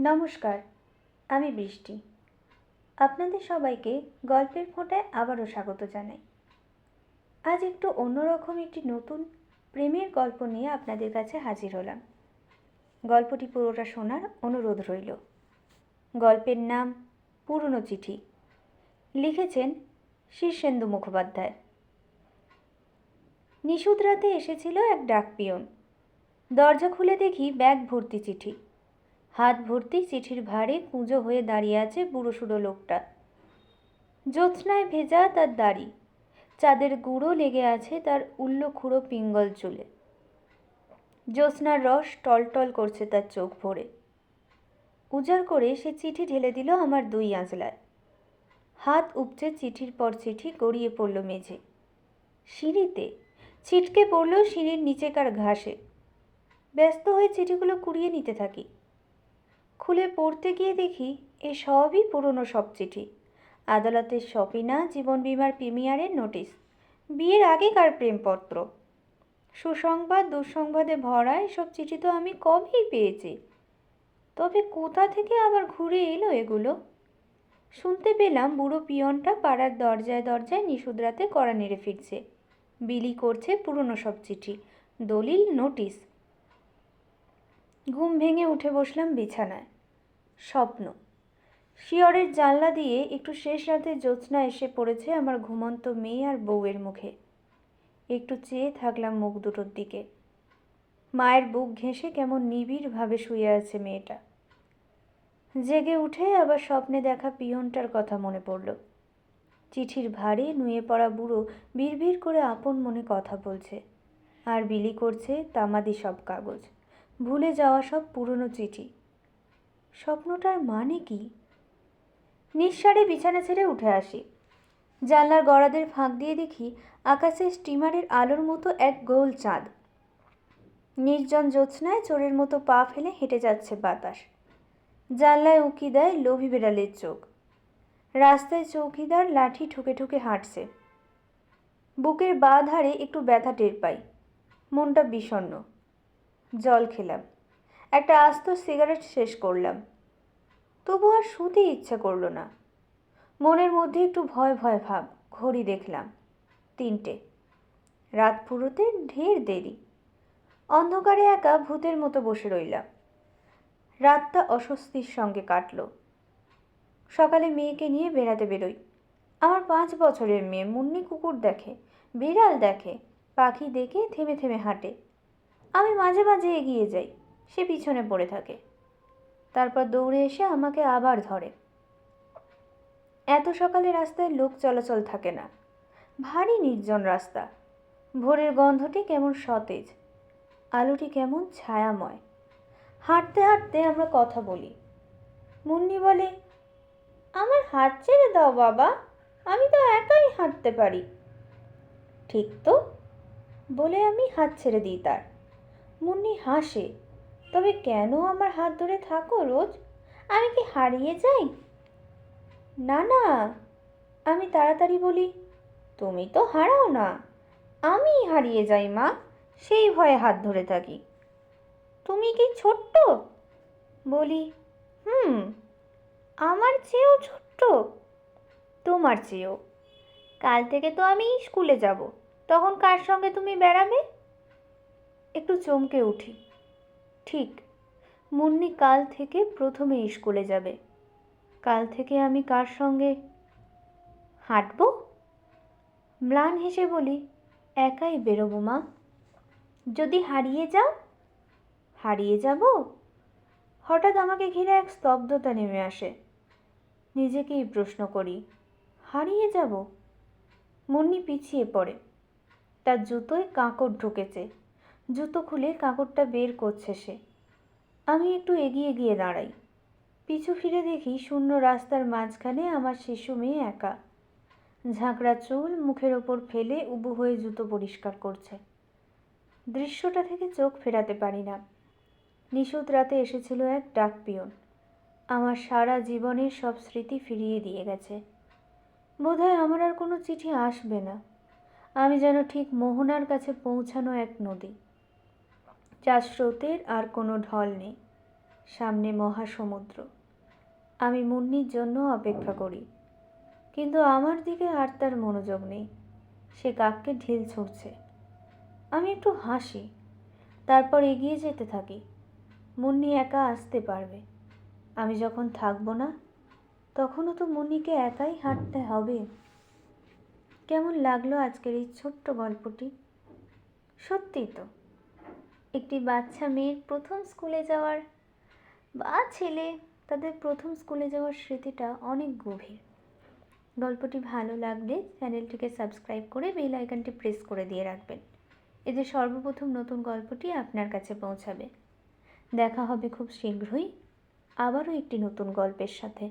নমস্কার, আমি বৃষ্টি। আপনাদের সবাইকে গল্পের ফোঁটায় আবারও স্বাগত জানাই। আজ একটু অন্যরকম একটি নতুন প্রেমের গল্প নিয়ে আপনাদের কাছে হাজির হলাম। গল্পটি পুরোটা শোনার অনুরোধ রইল। গল্পের নাম পুরনো চিঠি। লিখেছেন শীর্ষেন্দু মুখোপাধ্যায়। নিশুদ রাতে এসেছিল এক ডাকপিয়ন। দরজা খুলে দেখি ব্যাগ ভর্তি চিঠি। হাত ভর্তি চিঠির ভারে কুঁজো হয়ে দাঁড়িয়ে আছে বুড়ো সুড়ো লোকটা। জ্যোৎস্নায় ভেজা তার দাড়ি। চাঁদের গুঁড়ো লেগে আছে তার উল্লো খুঁড়ো পিঙ্গল চুলে। জ্যোৎস্নার রস টলটল করছে তার চোখ ভরে। উজাড় করে সে চিঠি ঢেলে দিল আমার দুই আঁচলায় হাত উপচে চিঠির পর চিঠি গড়িয়ে পড়ল মেঝে। সিঁড়িতে ছিটকে পড়ল সিঁড়ির নিচেকার ঘাসে। ব্যস্ত হয়ে চিঠিগুলো কুড়িয়ে নিতে থাকি। খুলে পড়তে গিয়ে দেখি এ সবই পুরনো সব চিঠি। আদালতের শপিনা জীবন বিমার প্রিমিয়ারের নোটিশ। বিয়ের আগেকার প্রেমপত্র। সুসংবাদ, দুঃসংবাদে ভরা এসব চিঠি তো আমি কবেই পেয়েছি। তবে কোথা থেকে আবার ঘুরে এলো এগুলো? শুনতে পেলাম বুড়ো পিয়নটা পাড়ার দরজায় দরজায় নিশুদ্রাতে কড়া নেড়ে ফিরছে। বিলি করছে পুরনো সব চিঠি। দলিল, নোটিশ। ঘুম ভেঙে উঠে বসলাম বিছানায়। স্বপ্ন। শিয়রের জানলা দিয়ে একটু শেষ রাতে জ্যোৎস্না এসে পড়েছে আমার ঘুমন্ত মেয়ে আর বউয়ের মুখে। একটু চেয়ে থাকলাম মুখ দুটোর দিকে। মায়ের বুক ঘেঁষে কেমন নিবিড়ভাবে শুয়ে আছে মেয়েটা। জেগে উঠে আবার স্বপ্নে দেখা পিয়নটার কথা মনে পড়ল। চিঠির ভারে নুয়ে পড়া বুড়ো বিড়বিড় করে আপন মনে কথা বলছে। আর বিলি করছে তামাদি সব কাগজ। ভুলে যাওয়া সব পুরনো চিঠি। স্বপ্নটার মানে কি? নিঃসারে বিছানা ছেড়ে উঠে আসি। জানলার গড়াদের ফাঁক দিয়ে দেখি আকাশে স্টিমারের আলোর মতো এক গোল চাঁদ। নির্জন জ্যোৎস্নায় চোরের মতো পা ফেলে হেঁটে যাচ্ছে বাতাস। জানলায় উঁকি দেয় লোভী বেড়ালের চোখ। রাস্তায় চৌকিদার লাঠি ঠুকে ঠুকে হাঁটছে। বুকের বা ধারে একটু ব্যথা টের পাই। মনটা বিষণ্ণ। জল খেলাম। একটা আস্ত সিগারেট শেষ করলাম। তবু আর শুতে ইচ্ছা করল না। মনের মধ্যে একটু ভয় ভয় ভাব, ঘড়ি দেখলাম, তিনটে। রাত পুরোতে ঢের দেরি। অন্ধকারে একা ভূতের মতো বসে রইলাম। রাতটা অস্বস্তির সঙ্গে কাটল। সকালে মেয়েকে নিয়ে বেড়াতে বেরোই। আমার পাঁচ বছরের মেয়ে মুন্নি কুকুর দেখে, বিড়াল দেখে, পাখি দেখে, থেমে থেমে হাঁটে। আমি মাঝে মাঝে এগিয়ে যাই। সে পিছনে পড়ে থাকে। তারপর দৌড়ে এসে আমাকে আবার ধরে। এত সকালে রাস্তায় লোক চলাচল থাকে না। ভারী নির্জন রাস্তা। ভোরের গন্ধটি কেমন সতেজ, আলোটি কেমন ছায়াময়। হাঁটতে হাঁটতে আমরা কথা বলি। মুন্নি বলে, আমার হাত ছেড়ে দাও বাবা, আমি তো একাই হাঁটতে পারি। ঠিক তো? বলে, আমি হাত ছেড়ে দিই তার। মুন্নি হাসে তবে কেন আমার হাত ধরে থাকো রোজ? আমি কি হারিয়ে যাই? না না, আমি তাড়াতাড়ি বলি, তুমি তো হারাও না। আমি হারিয়ে যাই, মা, সেই ভয়ে হাত ধরে থাকি। তুমি কি ছোট্ট? বলি, হুম, আমার চেয়েও ছোট্ট। তোমার চেয়েও। কাল থেকে তো আমি স্কুলে যাব, তখন কার সঙ্গে তুমি বেড়াবে? একটু চমকে উঠি। ঠিক, মুন্নি কাল থেকে প্রথমে স্কুলে যাবে। কাল থেকে আমি কার সঙ্গে? হাঁটব? ম্লান হেসে বলি, একাই বেরোবো মা। যদি হারিয়ে যাও? হারিয়ে যাব? হঠাৎ আমাকে ঘিরে এক স্তব্ধতা নেমে আসে। নিজেকেই প্রশ্ন করি, হারিয়ে যাব? মুন্নি পিছিয়ে পড়ে। তার জুতোয় কাঁকড় ঢুকেছে। জুতো খুলে কাঁকড়টা বের করছে সে। আমি একটু এগিয়ে গিয়ে দাঁড়াই। পিছু ফিরে দেখি শূন্য রাস্তার মাঝখানে আমার শিশু মেয়ে একা। ঝাঁকড়া চুল মুখের ওপর ফেলে উবু হয়ে জুতো পরিষ্কার করছে। দৃশ্যটা থেকে চোখ ফেরাতে পারি না। নিশুত রাতে এসেছিল এক ডাক পিয়ন। আমার সারা জীবনের সব স্মৃতি ফিরিয়ে দিয়ে গেছে। বোধহয় আমার আর কোনো চিঠি আসবে না। আমি যেন ঠিক মোহনার কাছে পৌঁছানো এক নদী। যার স্রোতের আর কোনো ঢল নেই। সামনে মহাসমুদ্র। আমি মুন্নির জন্য অপেক্ষা করি। কিন্তু আমার দিকে আর তার মনোযোগ নেই। সে কাককে ঢিল ছুঁড়ছে। আমি একটু হাসি। তারপর এগিয়ে যেতে থাকি। মুন্নি একা আসতে পারবে। আমি যখন থাকব না, তখনও তো মুন্নিকে একাই হাঁটতে হবে। কেমন লাগল আজকের এই ছোট্ট গল্পটি? সত্যিই তো। একটি বাচ্চা মেয়ের প্রথম স্কুলে যাওয়ার বা ছেলে তাদের প্রথম স্কুলে যাওয়ার স্মৃতিটা অনেক গভীর। গল্পটি ভালো লাগলে চ্যানেলটিকে সাবস্ক্রাইব করে বেল আইকনটি প্রেস করে দিয়ে রাখবেন। এতে সর্বপ্রথম নতুন গল্পটি আপনার কাছে পৌঁছাবে। দেখা হবে খুব শীঘ্রই আবারও একটি নতুন গল্পের সাথে।